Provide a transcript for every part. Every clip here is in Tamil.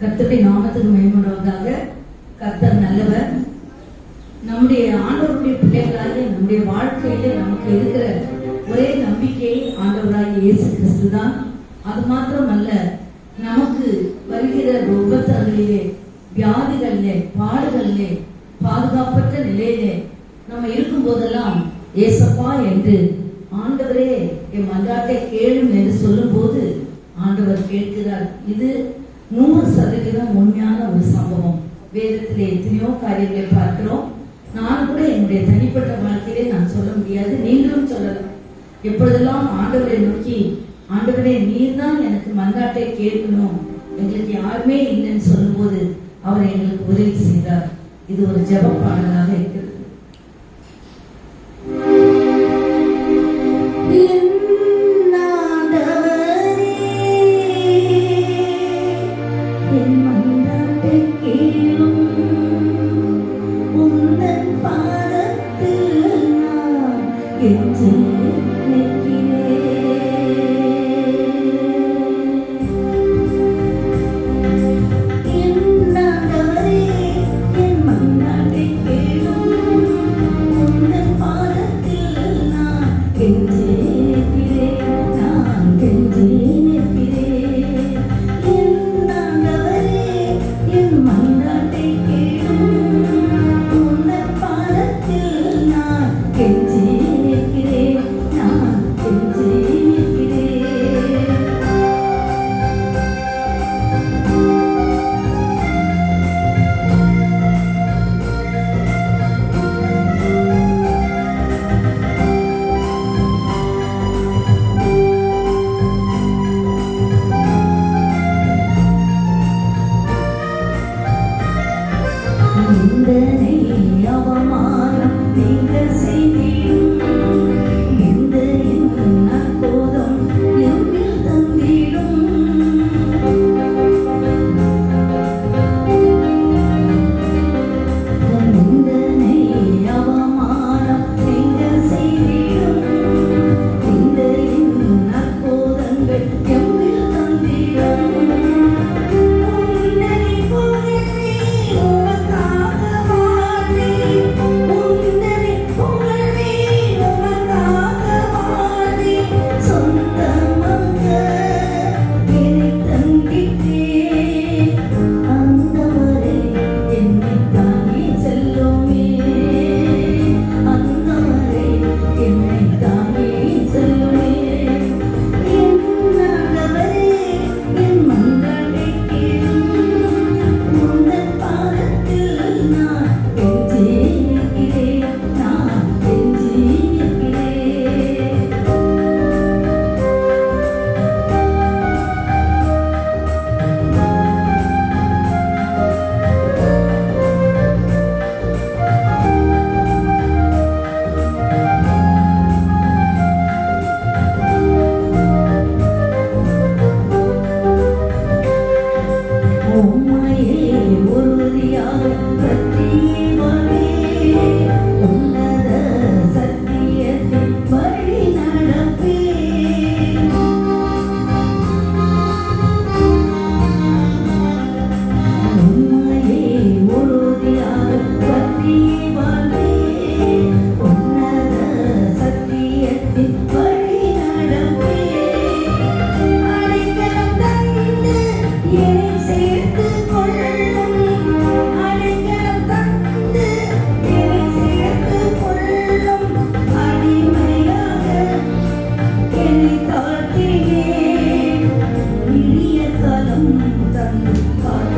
கர்த்தருடைய நாமத்துக்கு மேம்படுவதாக கர்த்தர் நல்லவர். நம்முடைய ஆண்டவருடைய பிள்ளைகளாக நம்முடைய வாழ்க்கையில நமக்கு இருக்கிற ஒரே நம்பிக்கை ஆண்டவராக இயேசு கிறிஸ்து தான். அது மாத்திரமல்ல நமக்கு வருகிற விபத்துகளிலே வியாதிகளிலே பாடுகளிலே பாதுகாப்பற்ற நிலையிலே நம்ம இருக்கும் போதெல்லாம் ஏசப்பா என்று ஆண்டவரே என் மன்றாட்டை கேளும் என்று சொல்லும் போது ஆண்டவர் கேட்கிறார். இது நூறு சதவீதம் உண்மையான ஒரு சம்பவம் வேதத்துல எத்தனையோ காரியங்களை பார்க்கிறோம். நான் கூட என்னுடைய தனிப்பட்ட வாழ்க்கையிலே நான் சொல்ல முடியாது நீங்களும் சொல்லலாம். எப்பொழுதெல்லாம் ஆண்டவரை நோக்கி ஆண்டவரே நீர் தான் எனக்கு மந்தாட்டை கேட்கணும். எங்களுக்கு யாருமே இல்லைன்னு சொல்லும்போது அவர் எங்களுக்கு உதவி செய்தார். இது ஒரு ஜப பாடலாக இருக்கிறது. தந்து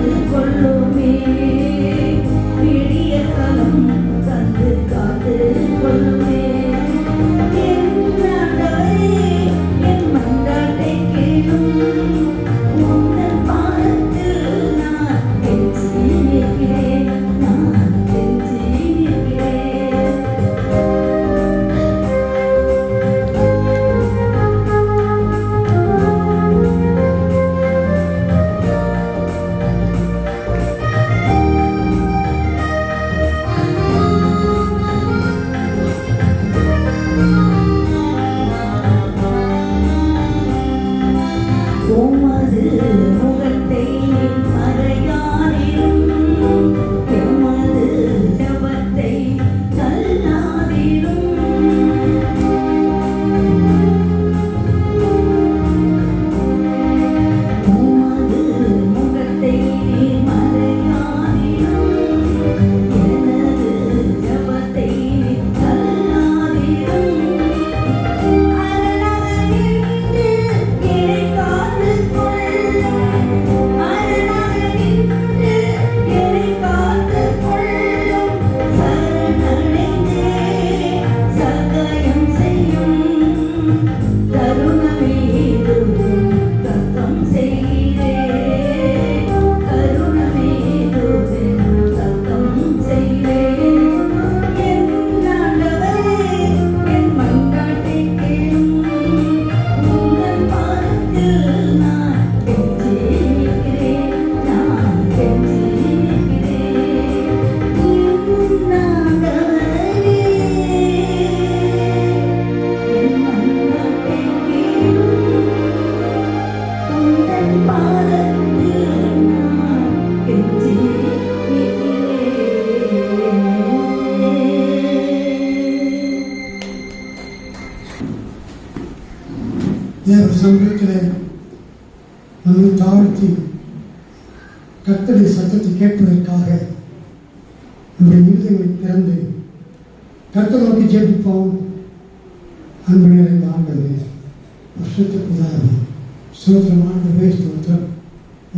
ஸ்தோத்திரம் ஸ்தோத்திரம்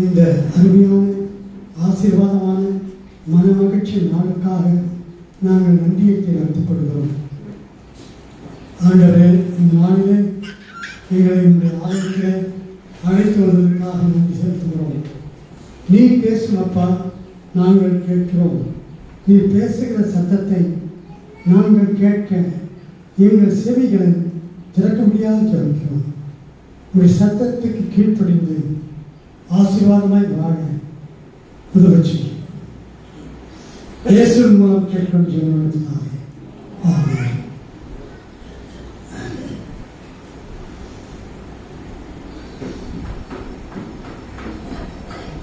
இந்த அருமையான ஆசீர்வாதமான மன மகிழ்ச்சி நாளுக்காக நாங்கள் நன்றியத்தை நடத்திக் கொள்கிறோம். ஆண்டவரே இந்த நாளிலே எங்களை இந்த ஆலயத்தில் அழைத்து வருவதற்காக நன்றி செலுத்துகிறோம். நீ பேசும் அப்பா நாங்கள் கேட்கிறோம். நீ பேசுகிற சத்தத்தை நாங்கள் கேட்க எங்கள் செவிகளை திறக்க முடியாத ஜெபிக்கிறோம் ஒரு சத்தத்துக்கு கீழ்ப்படிந்து ஆசீர்வாதமாய் வாழ உதவச்சு இயேசுவின் மூலம் கேட்கும் ஜீவனத்தினாலே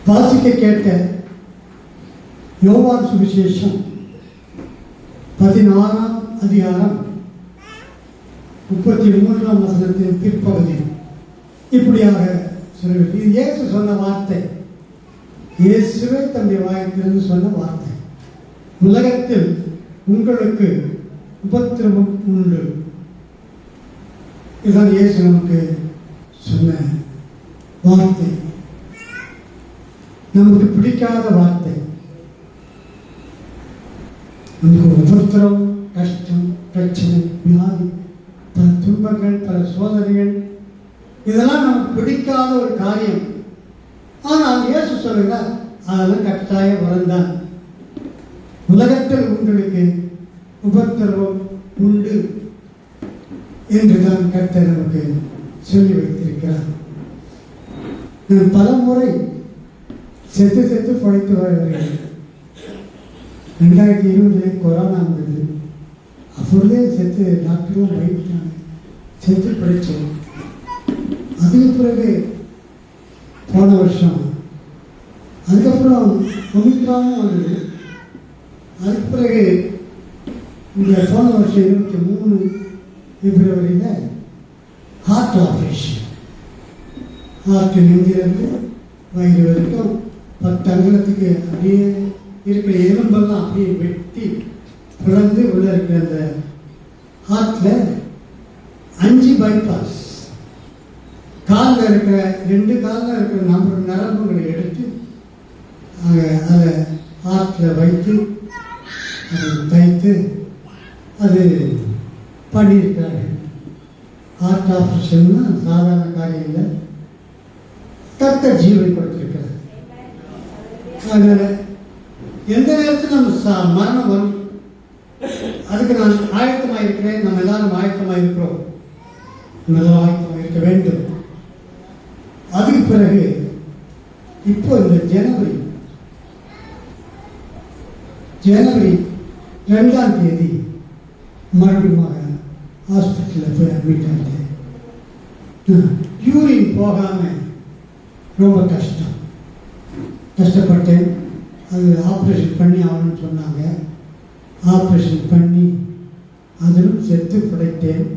வாசிக்க கேட்ட யோவான் சுவிசேஷம் பதினாறாம் அதிகாரம் முப்பத்தி மூன்றாம் வசனத்தின் பிற்பகுதி இப்படியாக சொல்லி இது இயேசு சொன்ன வார்த்தை. இயேசுவே தன்னுடைய வாய்த்திலிருந்து சொன்ன வார்த்தை. உலகத்தில் உங்களுக்கு உபத்திரவம் உண்டு. இதுதான் இயேசு நமக்கு சொன்ன வார்த்தை. நமக்கு பிடிக்காத வார்த்தை. நமக்கு உபத்திரம் கஷ்டம் பிரச்சனை வியாதி பல துன்பங்கள் பல சோதனைகள் இதெல்லாம் நமக்கு பிடிக்காத ஒரு காரியம். ஆனால் இயேசு சொல்லுங்க அதெல்லாம் கட்டாய வரந்தான் உலகத்தில் உங்களுக்கு உபத்திரவம் உண்டு என்றுதான் கர்த்தர் நமக்கு சொல்லி வைத்திருக்கிறார். நான் பல முறை செத்து செத்து படைத்து வருகிறேன். ரெண்டாயிரத்தி இருபதுல கொரோனா வந்தது. அப்பொழுதே செத்து டாக்டரும் பயந்துட்டாங்க செத்து பிழைச்சோம் அதுக்கு பிறகு போன வருஷம். அதுக்கப்புறம் ஒமிக்ரானும் வந்தது அதுக்கு பிறகு இந்த போன வருஷம் இருபத்தி மூணு பிப்ரவரியில் ஹார்ட் ஆப்ரேஷன் ஹார்ட் நெஞ்சிலிருந்து வயிறு வரைக்கும் பத்து அங்கலத்துக்கு அப்படியே இருக்கிற எலும்பெல்லாம் அப்படியே வெட்டி பிளந்து உள்ள இருக்கிற அந்த ஹார்ட்டில் அஞ்சு பைபாஸ் காலில் இருக்கிற ரெண்டு காலில் இருக்கிற நம்ம நரம்புகளை எடுத்து அதை அதை வைத்து அதை தைத்து அது பண்ணியிருக்கிறார்கள். ஹார்ட் ஆப்ரேஷன்னா சாதாரண காரியம் இல்லை தத்த ஜீவன் கொடுத்துருக்கிறார். அதனால் எந்த நேரத்தில் நம்ம சா மரணம் வரும். அதுக்கு நான் ஆயத்தமாக இருக்கிறேன் நம்ம எல்லாரும் ஆயத்தமாக இருக்கிறோம் நல்லா ஆயத்தமாக இருக்க வேண்டும். அதுக்கு பிறகு இப்போ இந்த ஜனவரி ஜனவரி ரெண்டாம் தேதி மறுபடியும் ஹாஸ்பிட்டலில் போய் அட்மிட் ஆகிட்டேன் யூரின் போகாமல் ரொம்ப கஷ்டம். கஷ்டப்பட்டேன். அது ஆப்ரேஷன் பண்ணி ஆகணும்னு சொன்னாங்க. ஆப்ரேஷன் பண்ணி அதிலும் செத்து பிழைத்தேன்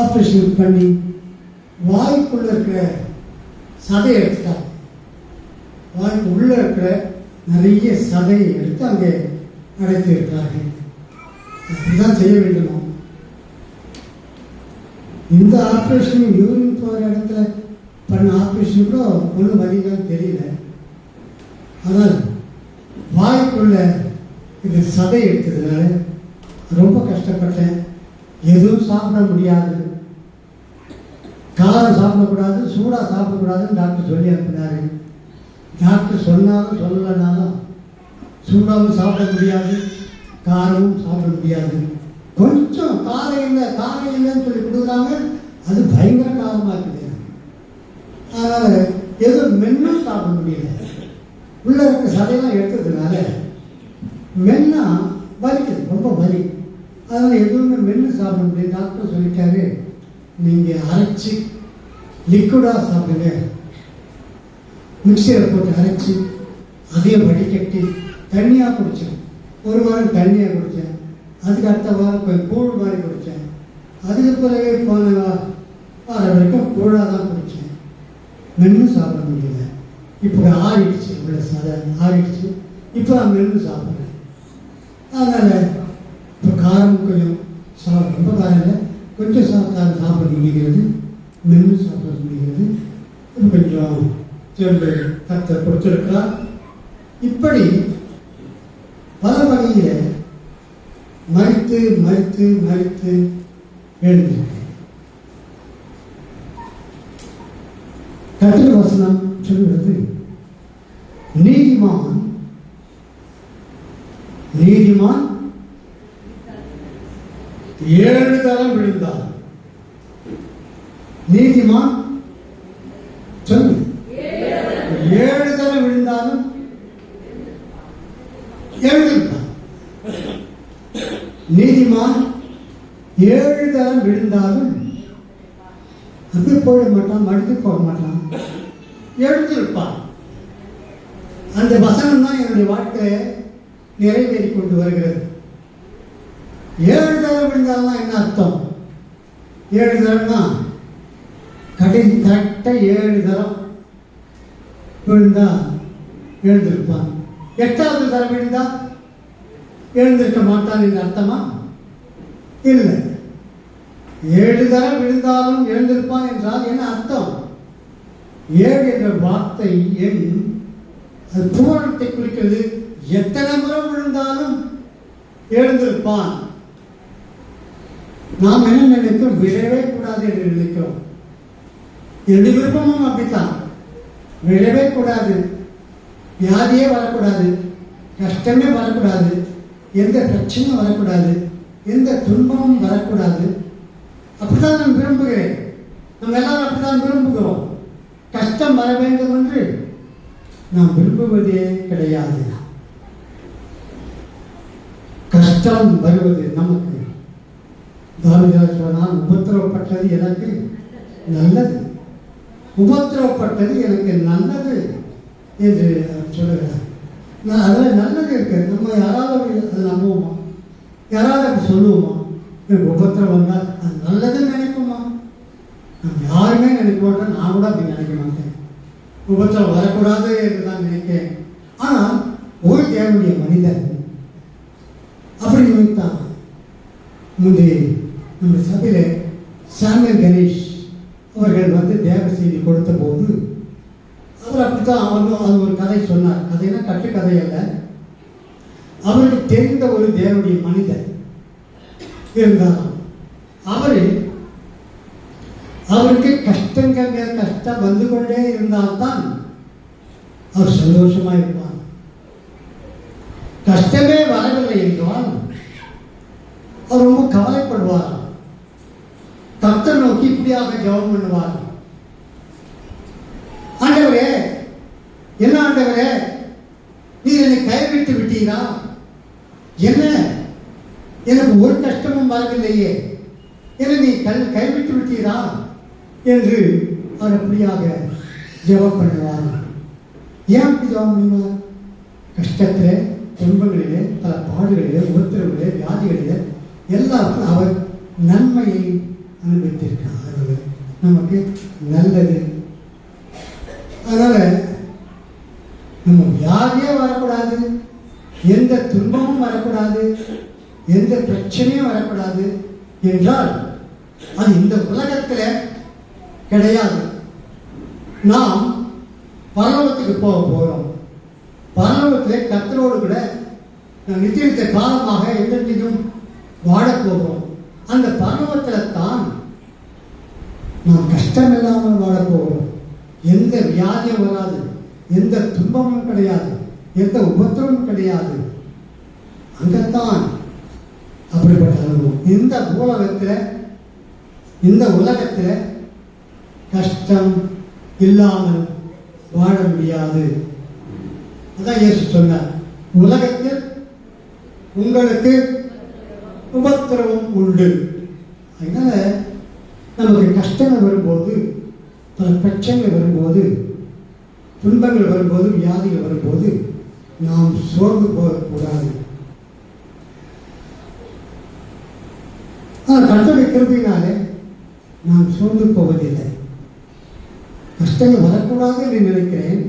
ஆப்ரேஷன் பண்ணி வாய்க்குள்ள இருக்கிற சதையை எடுத்துட்டாங்க. வாய்க்கு உள்ள இருக்கிற நிறைய சதையை எடுத்து அங்கே அடைத்து இருக்கிறார்கள் அப்படிதான் செய்ய வேண்டுமா? இந்த ஆப்ரேஷன் யூரின் போகிற இடத்துல பண்ண ஆப்ரேஷன் கூட ஒன்றும் வலிதான் தெரியல. ஆனால் வாய்க்குள்ள இது சதை எடுத்ததுனால ரொம்ப கஷ்டப்பட்டேன். எதுவும் சாப்பிட முடியாது காரம் சாப்பிடக்கூடாது சூடாக சாப்பிடக்கூடாதுன்னு டாக்டர் சொல்லி அனுப்பினார். டாக்டர் சொன்னாலும் சொல்லலைனாலும் சூடாகவும் சாப்பிட முடியாது காரமும் சாப்பிட முடியாது. கொஞ்சம் காரம் இல்லை காரம் இல்லைன்னு சொல்லி கொடுக்குறாங்க. அது பயங்கர காரமாக இருக்குது. அதனால் எதுவும் மென்னும் சாப்பிட முடியல. உள்ள இருக்க சதையெல்லாம் எடுத்ததுனால மென்னா வலிக்குது ரொம்ப வலி. அதனால் எதுவுமே மென்று சாப்பிட முடியும் டாக்டர் சொல்லிட்டாரு நீங்கள் அரைச்சி லிக்விடாக சாப்பிடுங்க. மிக்சியில் போட்டு அரைச்சி அதையும் வடிகட்டி தண்ணியாக குடித்தேன் ஒரு வாரம் தண்ணியாக குடித்தேன் அதுக்கு அடுத்த வாரம் கொஞ்சம் கூழ் மாதிரி குடித்தேன் அதுக்கு பிறகு போன வா- வாரம் வரைக்கும் கூழாக தான் குடித்தேன் மென்று சாப்பிட முடியல. இப்போ ஆறிடுச்சு இவ்வளோ சாதாரண ஆறிடுச்சு. இப்போ நான் மென்று சாப்பிட்றேன். அதனால் இப்போ காரம் கொஞ்சம் சா ரொம்ப காரம் இல்லை. கொஞ்சம் சா சாப்பிட முடிகிறது மென்று சாப்பிட முடிகிறது. கொஞ்சம் திரும்ப கத்தை கொடுத்துருக்கிறார் இப்படி பல வகையில் மறித்து மறித்து மறித்து எழுந்திருக்கேன் கத்திர வசனம் சொல்கிறது நீதிமான் நீதிமான் ஏழு தரம் விழுந்தார் நீதிமா சொல்லு ஏழு தரம் விழுந்தாலும் எழுந்திருப்பான். நீதிமான் ஏழு தரம் விழுந்தாலும் அது போட மாட்டான் மடித்து போக மாட்டான். எழுந்திருப்பான். அந்த வசனம் தான் என்னுடைய வாழ்க்கையை நிறைவேறி கொண்டு வருகிறது. ஏழு தரம் விழுந்தாலும் என்ன அர்த்தம்? ஏழு தரம்னா கடிந்தட்ட ஏழு தரம் விழுந்தா எழுந்திருப்பான். எட்டாவது தரம் விழுந்தா எழுந்திருக்க மாட்டான் என்று அர்த்தமா? இல்லை. ஏழு தரம் விழுந்தாலும் எழுந்திருப்பான் என்றால் என்ன அர்த்தம்? ஏழு என்ற வார்த்தை எண் அது பூரணத்தை குறிக்கிறது. எத்தனை முறை விழுந்தாலும் எழுந்திருப்பான். நாம் என்ன நினைக்கிறோம் விழவே கூடாது என்று நினைக்கிறோம். எந்த விருப்பமும் அப்படித்தான். விழவே கூடாது. வியாதியே வரக்கூடாது. கஷ்டமே வரக்கூடாது. எந்த பிரச்சனையும் வரக்கூடாது. எந்த துன்பமும் வரக்கூடாது. அப்படிதான் நான் விரும்புகிறேன். நம்ம எல்லாரும் அப்படிதான் விரும்புகிறோம். கஷ்டம் வர வேண்டும் என்று நாம் விரும்புவதே கிடையாது. கஷ்டம் வருவது நமக்கு தாவிதார் சொன்னால் உபத்திரவப்பட்டது எனக்கு நல்லது. உபத்திரவப்பட்டது எனக்கு நல்லது என்று சொல்லுகிறார். நான் அதில் நல்லது இருக்கு. நம்ம யாராவது அதை நம்புவோமா? யாராவது அப்படி சொல்லுவோமா? எனக்கு உபத்திரம் வந்தால் அது நல்லதுன்னு நினைப்போமா? நம்ம யாருமே நினைக்க மாட்டோம் நான் கூட அப்படி நினைக்க மாட்டேன். உபத்திரம் வரக்கூடாது என்று தான் நினைக்கிறேன். ஆனால் ஒரு தேவனுடைய மனிதன் அப்படி நினைத்தான். முந்தைய நம்ம சபையில் சாமியல் கணேஷ் அவர்கள் வந்து தேவ செய்தி கொடுத்த போது அவர் அப்படித்தான் அவரும் அது ஒரு கதை சொன்னார். கதைனா கட்டுக்கதை அல்ல. அவருக்கு தெரிந்த ஒரு தேவனுடைய மனிதர் இருந்தாலும் அவர் அவருக்கு கஷ்டங்கள் மேல் கஷ்டம் வந்து கொண்டே இருந்தால்தான் அவர் சந்தோஷமா இருப்பார். கஷ்டமே வரவில்லை என்றால் அவர் ரொம்ப கவலைப்படுவார் கர்த்தர் நோக்கி இப்படியாக ஜெபம் பண்ணுவார். ஆண்டவரே என்ன ஆண்டவரே நீர் என்னை கைவிட்டு விட்டீரா? என்ன? எனக்கு ஒரு கஷ்டமும் வரவில்லையே. என்னை நீ கல் கைவிட்டு விட்டீரா? என்று அவர் அப்படியாக ஜபம் பண்ணுவார். ஏன் அப்படி ஜபம் பண்ணுவார்? கஷ்டத்திலே துன்பங்களிலே பல பாடுகளிலே உத்தரவுகளிலே வியாதிகளிலே எல்லாருக்கும் அவர் நன்மையை அனுபவித்திருக்கிறார் அதனால் நமக்கு நல்லது. அதனால நம்ம வியாதியே வரக்கூடாது. எந்த துன்பமும் வரக்கூடாது. எந்த பிரச்சனையும் வரக்கூடாது என்றால் அது இந்த உலகத்தில் கிடையாது. நாம் பரலோகத்துக்கு போக போகிறோம் பரலோகத்தில் கத்தரோடு கூட நான் நித்தியத்தை காலமாக என்றென்றைக்கும் வாழப் போகிறோம். அந்த பரலோகத்தில் தான் நாம் கஷ்டம் இல்லாமல் வாழப்போகிறோம். எந்த வியாதியும் வராது எந்த துன்பமும் கிடையாது எந்த உபத்திரமும் கிடையாது. அங்கத்தான் அப்படிப்பட்ட அனுபவம். இந்த உலகத்தில் இந்த உலகத்தில் கஷ்டம் இல்லாமல் வாழ முடியாது. அதான் இயேசு சொன்னார். உலகத்தில் உங்களுக்கு உபத்திரவம் உண்டு. அதனால நமக்கு கஷ்டங்கள் வரும்போது பல பிரச்சனைகள் வரும்போது துன்பங்கள் வரும்போது வியாதிகள் வரும்போது நாம் சோர்ந்து போகக்கூடாது. ஆனால் கர்த்தருடைய கிருபையினாலே நான் சோர்ந்து போவதில்லை. கஷ்டங்கள் வரக்கூடாது என்று நினைக்கிறேன்.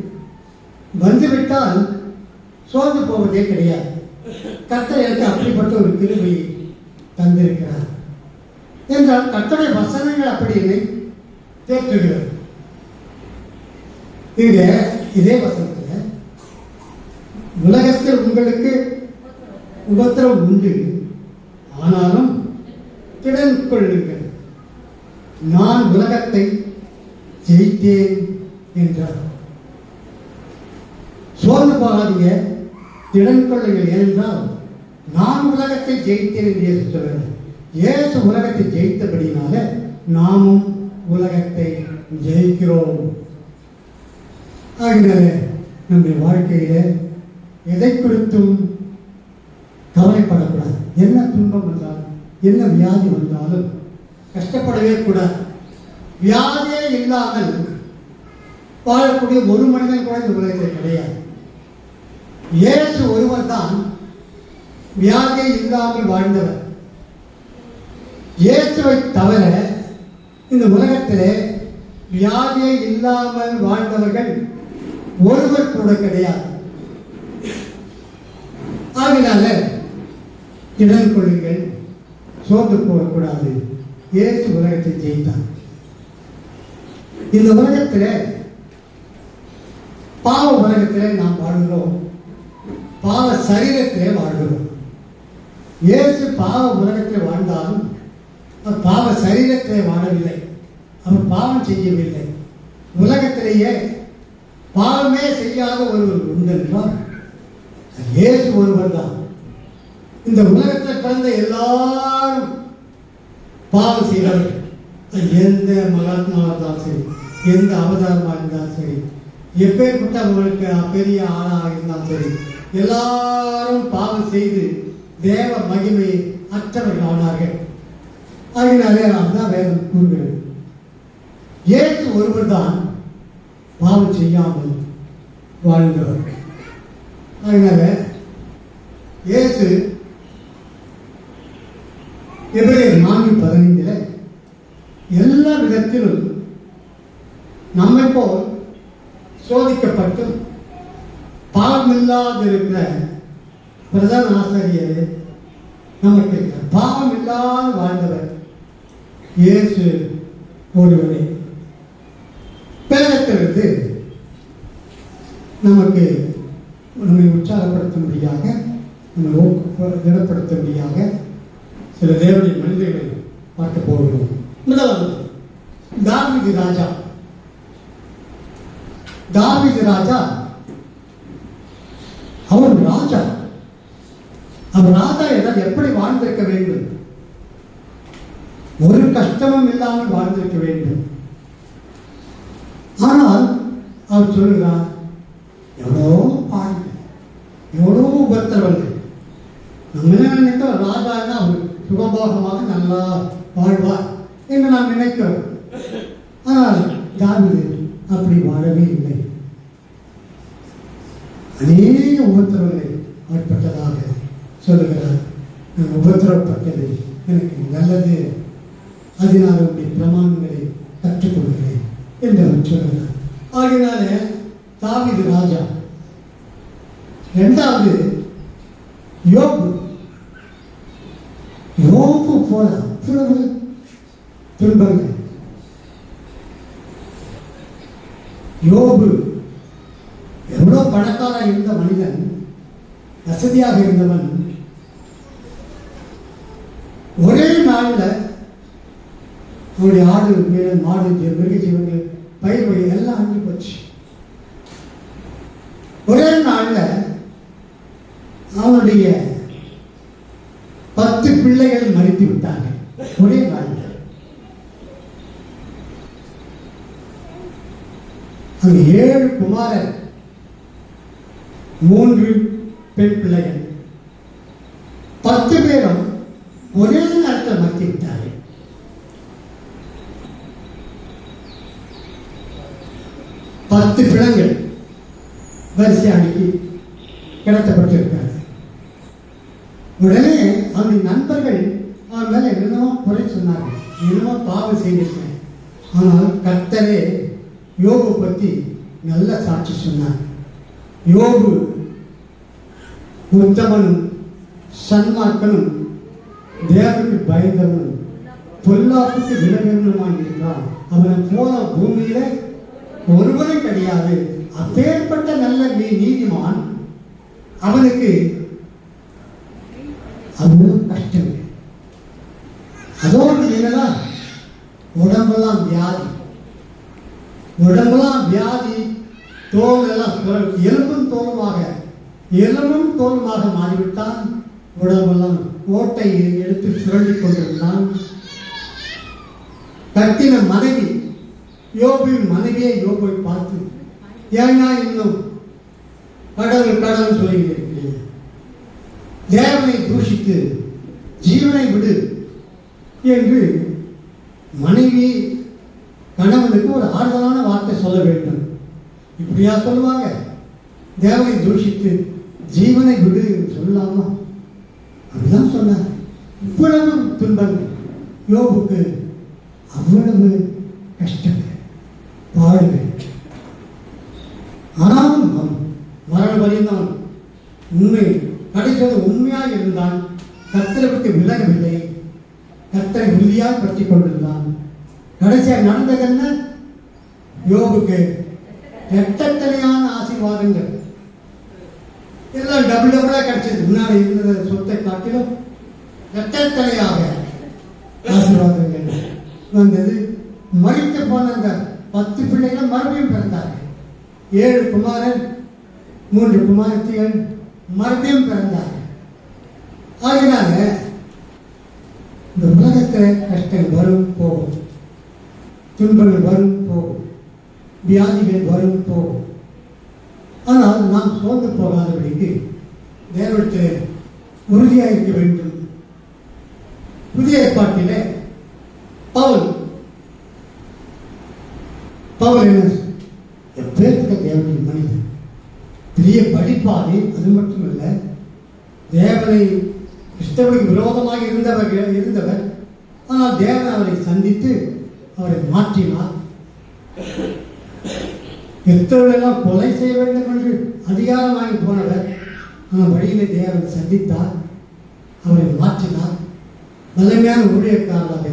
வந்துவிட்டால் சோர்ந்து போவதே கிடையாது. கர்த்தர் எனக்கு அப்படிப்பட்ட ஒரு கிருபையை தந்திருக்கிறார். என்றால் கர்த்தருடைய வசனங்கள் அப்படி என்னை தேற்றுகிறது. இங்க இதே வசனத்துல உலகத்தில் உங்களுக்கு உபத்திரம் உண்டு. ஆனாலும் திடன் கொள்ளுங்கள். நான் உலகத்தை ஜெயித்தேன் என்றார். சோர்ந்து போகாதீங்க. திடன் கொள்ளுங்கள். ஏனென்றால் நான் உலகத்தை ஜெயித்தேன் என்று இயேசு சொல்கிறார். இயேசு உலகத்தை ஜெயித்தபடினால நாமும் உலகத்தை ஜெயிக்கிறோம். ஆகினால நம்முடைய வாழ்க்கையில எதை குறித்தும் கவலைப்படக்கூடாது. என்ன துன்பம் வந்தாலும் என்ன வியாதி வந்தாலும் கஷ்டப்படவே கூடாது. வியாதியே இல்லாமல் வாழக்கூடிய ஒரு மனிதன் கூட இந்த உலகத்தில் கிடையாது. இயேசு ஒருவர் தான் வியாதியை இல்லாமல் வாழ்ந்தவர். இயேசுவை தவிர இந்த உலகத்திலே வியாதியை இல்லாமல் வாழ்ந்தவர்கள் ஒருவர் கூட கிடையாது. ஆகினால இடம் கொள்ளுங்கள் சோர்ந்து போகக்கூடாது. இயேசு உலகத்தை ஜெயித்தான் இந்த உலகத்தில் பாவ உலகத்தில் நாம் வாழ்கிறோம். பாவ சரீரத்திலே வாழ்கிறோம். இயேசு பாவ உலகத்தில் வாழ்ந்தாலும் அவர் பாவ சரீரத்திலே வாழவில்லை. அவர் பாவம் செய்யவில்லை. உலகத்திலேயே பாவமே செய்யாத ஒருவர் உண்டு அது இயேசு ஒருவர் தான் இந்த உலகத்தில் பிறந்த எல்லாரும் பாவம் செய்தவர்கள். எந்த மகாத்மாவாக இருந்தாலும் சரி எந்த அவதாரமாக இருந்தாலும் சரி எப்பேற்பட்ட அவங்களுக்கு பெரிய ஆளாக இருந்தாலும் சரி எல்லாரும் பாவம் செய்து தேவ மகிமையை அற்றவர்கள் ஆனார்கள். அதனாலே தான் வேதம் கூறுகிறது. இயேசு ஒருவர் தான் பாவம் செய்யாமல் வாழ்ந்தவர். அதனால இயேசு எபிரேயர் நான்கு பதினைந்தில் எல்லா விதத்திலும் நம்மை போல் சோதிக்கப்பட்டும் பாவமில்லாதிருக்கிற பிரதான ஆசிரியர் நமக்கு பாவம் இல்லாத வாழ்ந்தவர் இயேசு ஒருவரே பேரத்திலிருந்து நமக்கு நம்மை உற்சாகப்படுத்தும்படியாக நம்மை திடப்படுத்தும்படியாக சில தேவனுடைய மனிதர்களை பார்க்க போகிறோம் முதலாவது தாவிது ராஜா. தாவிது ராஜா அவர் ராஜா அவர் ராஜா என்றால் எப்படி வாழ்ந்திருக்க வேண்டும்? ஒரு கஷ்டமும் இல்லாமல் வாழ்ந்திருக்க வேண்டும். ஆனால் அவர் சொல்லுகிறார் எவ்வளோ பாடுகள் எவ்வளோ உபத்திரவங்கள். நம்ம என்ன ராஜா தான் அவர் சுகபோகமாக நல்லா வாழ்வார் என்று நாம் நினைக்கிறோம். ஆனால் தாவீது அப்படி வாழவே இல்லை. அநேக உபத்திரவங்களை. சொல்லுகிறார் நான் உபத்திரப்பட்டது எனக்கு நல்லது. அதனால் உடைய பிரமாணங்களை கற்றுக்கொள்கிறேன் என்று அவன் சொல்லுகிறார் ஆகினால தாவிது ராஜா ரெண்டாவது யோபு யோபு போல அவ்வளவு துன்பங்கள். யோபு எவ்வளோ பணக்காராக இருந்த மனிதன் வசதியாக இருந்தவன் ஒரே நாளில் அவனுடைய ஆடு மீது மாடு மிருக பயிர் வழி எல்லாம் அழிஞ்சு போச்சு. ஒரே நாளில் அவனுடைய பத்து பிள்ளைகள் மறித்து விட்டாங்க ஒரே நாளில். அந்த ஏழு குமாரர் மூன்று பெண் பிள்ளைகள். பத்து பேரும் ஒரே நேரத்தில் மறித்து பத்து பிணங்கள் வரிசை அடுக்கி கிடத்தப்பட்டிருக்காரு உடனே அவருடைய நண்பர்கள் அவர் மேலே என்னென்னமோ குறை சொன்னார்கள் என்னமோ பாவம் செய்திருக்கேன். ஆனால் கர்த்தரே யோகு பற்றி நல்ல சாட்சி சொன்னார். யோகு உத்தமனும் சன்மார்க்கனும் தேவனுக்கு பயந்தவனும் பொல்லாப்புக்கு விலகினமாய் இருக்கிறான் அவனை போன பூமியில ஒருவரும் கிடையாது. அப்பேற்பட்ட நல்ல நீ நீதிமான். அவனுக்கு அவ்வளவு கஷ்டம். அதோடு என்னடா உடம்பெல்லாம் வியாதி. உடம்பெல்லாம் வியாதி தோல் எல்லாம் எலும்பும் தோலுமாக எலும்பும் தோலுமாக மாறிவிட்டான். உடம்பெல்லாம் ஓட்டையை எடுத்து சுரண்டி கொண்டிருந்தான். கட்டின மனைவி யோபுவின் மனைவியை யோபை பார்த்து ஏன்னா இன்னும் கடவுள் கடவுள் சொல்லிட்டு இருக்கிறீங்க தேவனை தூஷித்து ஜீவனை விடு என்று மனைவி கணவனுக்கு ஒரு ஆறுதலான வார்த்தை சொல்ல வேண்டும். இப்படியா சொல்லுவாங்க? தேவனை தூஷித்து ஜீவனை விடு என்று சொல்லலாமா அப்படிதான் சொன்னார். இவ்வளவு துன்பங்கள். யோபுக்கு அவ்வளவு கஷ்டங்கள். பாடுகள். ஆனாலும் அவன் மரண பயந்தான் உண்மை கடைசியாக உண்மையாக இருந்தான். கத்தரை விட்டு விலகவில்லை கத்தரை உறுதியாக பற்றி கொண்டிருந்தான். கடைசியாக நடந்தது என்ன? யோபுக்கு எட்டத்தனையான ஆசீர்வாதங்கள். எல்லாம் டபுள் டபுளாக கிடைச்சது முன்னாடி இருந்த சொத்தை காட்டிலும் எட்டத்தனையாக ஆசீர்வாதங்கள் வந்தது. மறித்து போன அந்த பத்து பிள்ளைகள் மறுபடியும் பிறந்தார்கள். ஏழு குமாரன் மூன்று குமாரத்திகள் மறுபடியும் பிறந்தார்கள். ஆகினால இந்த உலகத்தில் கஷ்டங்கள் வரும் போகும். துன்பங்கள் வரும் போகும். வியாதிகள் வரும் போகும். ஆனால் நாம் சோர்ந்து போகாதபடிக்கு தேவனுக்கு உறுதியாக இருக்க வேண்டும். புதிய ஏற்பாட்டிலே பவுல் பவுல் என்ன எப்பேற்பட்ட தேவனுடைய மனிதன். பெரிய படிப்பாளி அது மட்டுமல்ல தேவனை கிறிஸ்தவனுக்கு விரோதமாக இருந்தவர் இருந்தவர். ஆனால் தேவன் அவரை சந்தித்து அவரை மாற்றினார். எத்தவர்களெல்லாம் கொலை செய்ய வேண்டும் என்று அதிகாரம் வாங்கி போனவர் ஆனால் வழியிலே தேவன் சந்தித்தார் அவரை மாற்றினார். வலிமையான ஊழியக்காரராக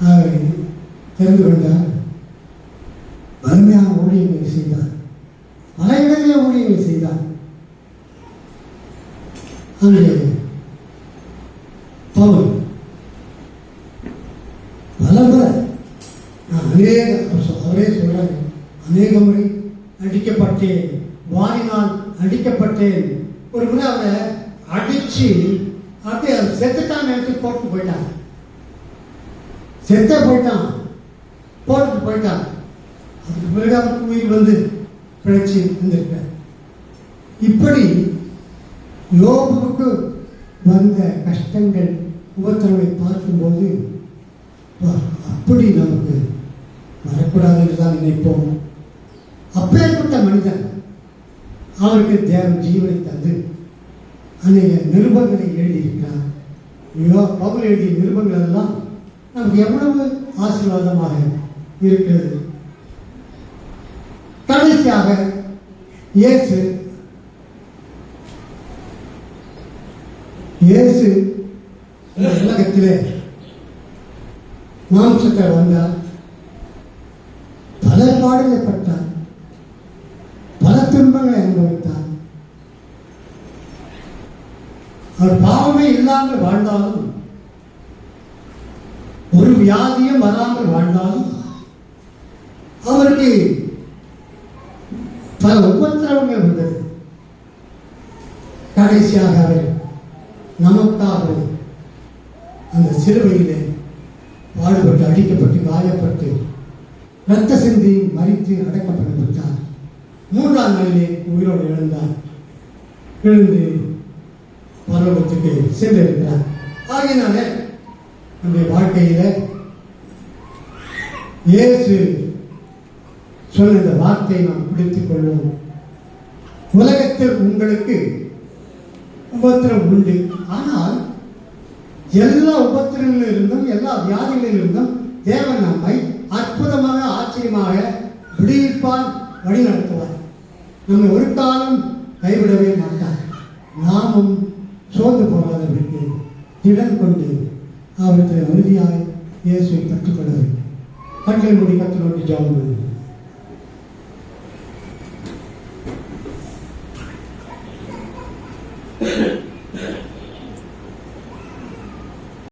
அவரை தெரிந்து கொண்டார் வலிமையான ஊழியங்களை செய்தார். பல இடங்களில் ஊழியங்களை செய்தார். அங்கே பவுல் பல முறை நான் அநேக அவரே சொ- அவரே அநேக முறை அடிக்கப்பட்டேன். வாயினால் அடிக்கப்பட்டேன். ஒரு முறை அவரை அடிச்சு அப்படியே அவர் செத்துட்டான் நினைச்சு போட்டு போயிட்டான். செத்த போயிட்டான். போட்டு போயிட்டான். அதுக்கு பிறகு அவருக்கு உயிர் வந்து பிழைச்சி இருந்திருக்கார் இப்படி யோபுக்கு வந்த கஷ்டங்கள் உபத்திரவை பார்க்கும்போது அப்படி நமக்கு வரக்கூடாது என்று தான் நினைப்போம். அப்பேற்பட்ட மனிதன் அவருக்கு தேவன் ஜீவனை தந்து அநேக நிருபங்களை எழுதியிருக்கிறார். யோ பவுல் எழுதிய நிருபங்கள் எல்லாம் நமக்கு எவ்வளவு ஆசீர்வாதமாக இருக்கிறது. கடைசியாக இயேசு இயேசு உலகத்திலே மாம்சத்தை வந்தார். பல பாடுகளை பட்டார். துன்பங்களை அனுபவித்தார். அவர் பாவமே இல்லாமல் வாழ்ந்தாலும் ஒரு வியாதியும் வராமல் வாழ்ந்தாலும் அவருக்கு பல உபத்திரவங்கள் வந்தது கடைசியாக அவர் நமக்காக அந்த சிலுவையிலே பாடுபட்டு அடிக்கப்பட்டு காயப்பட்டு ரத்த சிந்தி மறித்து அடக்கப்படப்பட்டார் மூன்றாம் நாளிலே உயிரோடு எழுந்தார். எழுந்து பரலோகத்துக்கு சென்றிருக்கிறார். ஆகையினால நம்முடைய வாழ்க்கையில இயேசு சொன்ன இந்த வார்த்தையை நாம் பிடித்துக் கொள்வோம். உலகத்தில் உங்களுக்கு உபத்திரம் உண்டு. ஆனால் எல்லா உபத்திரங்களில் இருந்தும் எல்லா வியாதிகளில் இருந்தும் தேவன் நம்மை அற்புதமாக ஆச்சரியமாக விடுவிப்பார் வழி நடத்துவார் நம்மை ஒரு காலம் கைவிடவே மாட்டார் நாமும் சோர்ந்து போகாதவர்களுக்கு திடன் கொண்டு அவர்களை உறுதியாக இயேசுவை கற்றுக்கொள்ள வேண்டும். கண்களை முடி கற்று நோக்கி